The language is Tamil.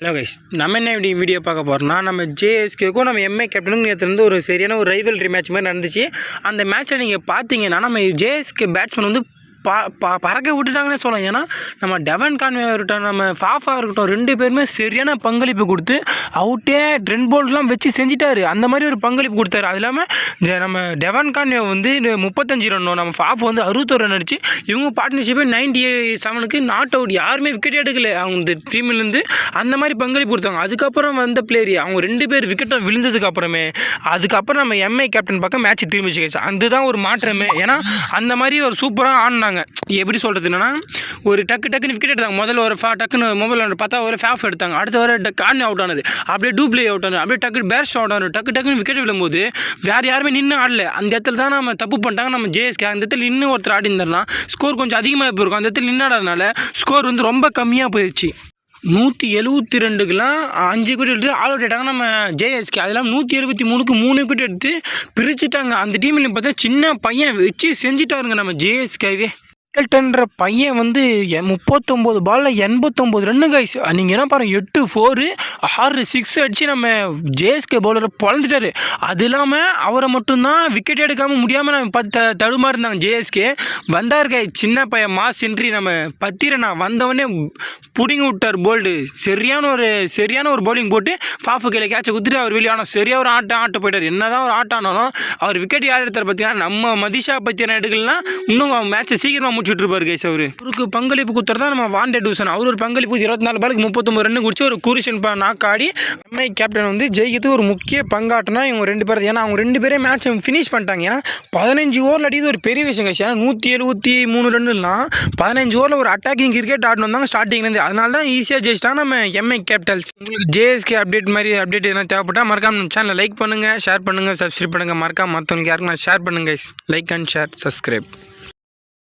ஹலோ கைஸ் நம்ம என்ன இப்படி வீடியோ பார்க்க போகிறோம்னா நம்ம ஜேஎஸ்கேக்கும் நம்ம எம்ஏ கேப்டனுக்கும் நேற்று ஒரு சரியான ஒரு ரைவல்ரி மேட்ச் மாதிரி நடந்துச்சு. அந்த மேட்ச்சை நீங்கள் பார்த்தீங்கன்னா நம்ம ஜேஎஸ்கே பேட்ஸ்மேன் வந்து பா பா பறக்க விட்டுட்டாங்கன்னே சொல்லலாம். ஏன்னா நம்ம டெவன் கான்வே இருக்கட்டும் நம்ம ஃபாஃபா இருக்கட்டும் ரெண்டு பேருமே சரியான பங்களிப்பு கொடுத்து அவுட்டே ட்ரெண்ட் போல்ட்லாம் வச்சு செஞ்சிட்டாரு. அந்த மாதிரி ஒரு பங்களிப்பு கொடுத்தாரு. அது இல்லாமல் நம்ம டெவன் கான்வே வந்து முப்பத்தஞ்சு ரன்னும் நம்ம ஃபாஃப் வந்து அறுபத்தொரு ரன் அடிச்சு இவங்க பார்ட்னர்ஷிப்பே நைன்டி செவனுக்கு நாட் அவுட் யாருமே விக்கெட் எடுக்கல. அவங்க இந்த டீம்லேருந்து அந்த மாதிரி பங்களிப்பு கொடுத்தாங்க. அதுக்கப்புறம் வந்த பிளேயர் அவங்க ரெண்டு பேர் விக்கெட்டை விழுந்ததுக்கு அப்புறமே அதுக்கப்புறம் நம்ம எம்ஐ கேப்டன் பக்கம் மேட்ச் திரும்பிச்சு அதுதான் ஒரு மாற்றமே. ஏன்னா அந்த மாதிரி ஒரு சூப்பராக ஆடினாங்க. எப்படி சொல்கிறது என்னன்னா ஒரு டக்கு டக்குன்னு விக்கெட் எடுத்தாங்க. முதல்ல ஒரு ஃபா டக்குன்னு மொபைல் பார்த்தா ஒரு ஃபேஃப் எடுத்தாங்க. அடுத்த வர கார்னு அவுட் ஆனது. அப்படியே டூப்ளே அவுட் ஆனது. அப்படியே டக்கு பேர்ஸ் அவுட் ஆனது. டக்கு டக்குன்னு விக்கெட் விடும்போது வேறு யாருமே நின்று ஆடல. அந்த இடத்துல தான் நம்ம தப்பு பண்ணிட்டாங்க. நம்ம ஜேஎஸ்கே அந்த இடத்துல நின்று ஒருத்தர் ஆடி இருந்திருந்தலாம் ஸ்கோர் கொஞ்சம் அதிகமாக போயிருக்கும் அந்த இடத்துல நின்று ஸ்கோர் வந்து ரொம்ப கம்மியாக போயிடுச்சு நூற்றி எழுபத்தி ரெண்டுக்கெலாம் அஞ்சு விக்கெட் எடுத்து ஆல் அவுட் ஆகிட்டாங்க நம்ம ஜேஎஸ்கே அதெல்லாம் நூற்றி எழுபத்தி மூணுக்கு மூணு விக்கெட் எடுத்து பிரிச்சுட்டாங்க. அந்த டீமில் பார்த்தா சின்ன பையன் வச்சு செஞ்சுட்டாருங்க நம்ம ஜேஎஸ்கேவே மிக்கல்டன்ற பையன் வந்து முப்பத்தொம்போது பாலில் எண்பத்தொம்போது ரன்னு கைஸ் நீங்கள் என்ன பாருங்க எட்டு ஃபோரு ஆறு சிக்ஸ் அடித்து நம்ம ஜேஎஸ்கே பவுலரை பொழந்துட்டார். அது இல்லாமல் அவரை மட்டும்தான் விக்கெட் எடுக்காமல் முடியாமல் நம்ம பத்து தடுமாறி இருந்தாங்க ஜேஎஸ்கே வந்தார் கை சின்ன பையன் மாஸ் என்ட்ரி நம்ம பத்திரனா வந்தவொடனே பிடிங்கி விட்டார் போல்டு சரியான ஒரு சரியான ஒரு பவுலிங் போட்டு ஃபாஃபு கையில் கேட்சை குத்துட்டு அவர் வெளியே ஆனால் சரியாக ஒரு ஆட்டம் ஆட்ட போயிட்டார். என்ன தான் ஒரு ஆட்டம் ஆனாலும் அவர் விக்கெட் யார் எடுத்தார் பார்த்தீங்கன்னா நம்ம மதிஷா பத்திரன் எடுக்கலாம் இன்னும் மேட்ச்சை சீக்கிரமாக முடிச்சுட்டு கைஸ் அவர். அவருக்கு பங்களிப்பு கொடுத்துறது தான் நம்ம வாண்டே டூசன் அவர் ஒரு பங்களிப்பு இருபத்தி நாலு பாலுக்கு முப்பத்தொம்பது ரன் குடிச்சு ஒரு கூரிஷன் நாக் ஆடி எம்ஐ கேப்டன் வந்து ஜெயிக்கிறதுக்கு ஒரு முக்கிய பங்காட்டினா இவங்க ரெண்டு பேர். ஏன்னா அவங்க ரெண்டு பேரே மேட்ச் ஃபினிஷ் பண்ணிட்டாங்க. ஏன்னா பதினஞ்சு ஓவரில் அடிக்கிறது ஒரு பெரிய விஷயம் கைஸ் ஏன்னா நூற்றி எழுபத்தி மூணு ரன்னுலாம் பதினஞ்சு ஓவரில் ஒரு அட்டாக்கிங் கிரிக்கெட் ஆடினு வந்தாங்க ஸ்டார்டிங்லேருந்து அதனால தான் ஈஸியாக ஜெயிச்சிட்டாங்க நம்ம எம்ஐ கேபிட்டல்ஸ் உங்களுக்கு ஜேஎஸ்கே அப்டேட் மாதிரி அப்டேட் எதனா தேவைப்பட்டால் மறக்காம நம்ம சேனலை லைக் பண்ணுங்கள் ஷேர் பண்ணுங்கள் சப்ஸ்கிரைப் பண்ணுங்கள் மறக்காம மற்றவங்களுக்கு யாருக்கும் ஷேர் பண்ணுங்கள் லைக் அண்ட் ஷேர் சப்ஸ்கிரைப்